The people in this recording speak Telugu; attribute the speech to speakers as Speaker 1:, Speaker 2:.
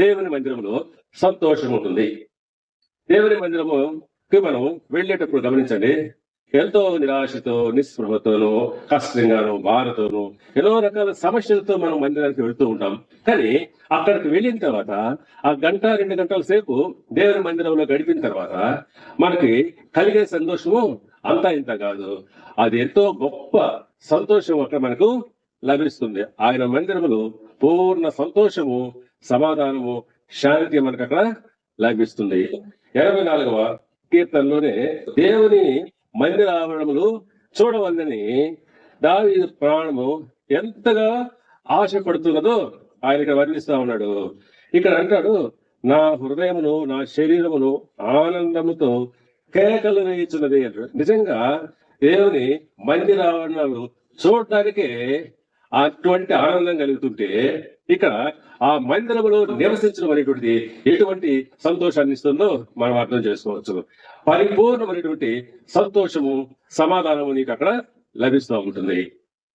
Speaker 1: దేవుని మందిరంలో సంతోషం ఉంటుంది. దేవుని మందిరముకి మనం వెళ్ళేటప్పుడు గమనించండి. ఎంతో నిరాశతో నిస్పృహతోనూ కష్టంగాను బాధతోనూ ఎన్నో రకాల సమస్యలతో మనం మందిరానికి వెళ్తూ ఉంటాం. కానీ అక్కడికి వెళ్ళిన తర్వాత ఆ గంట రెండు గంటల సేపు దేవుని మందిరంలో గడిపిన తర్వాత మనకి కలిగే సంతోషము అంతా ఇంత కాదు. అది ఎంతో గొప్ప సంతోషం అక్కడ మనకు లభిస్తుంది. ఆయన మందిరములో పూర్ణ సంతోషము సమాధానము శాంతి మనకు అక్కడ లభిస్తుంది. ఇరవై నాలుగవ కీర్తనలోనే దేవుని మందిర ఆవరణములు చూడవద్దని దావి ప్రాణము ఎంతగా ఆశపడుతున్నదో ఆయన ఇక్కడ వర్ణిస్తా ఉన్నాడు. ఇక్కడ అంటాడు నా హృదయమును నా శరీరమును ఆనందముతో కేకలు వేయించున్నది అంటాడు. నిజంగా దేవుని మందిర ఆవరణలు చూడటానికే అటువంటి ఆనందం కలుగుతుంటే ఇక్కడ ఆ మందిరంలో నివసించడం అనేటువంటిది ఎటువంటి సంతోషాన్ని ఇస్తుందో మనం అర్థం చేసుకోవచ్చు. పరిపూర్ణమైనటువంటి సంతోషము సమాధానము నీకు అక్కడ లభిస్తూ ఉంటుంది.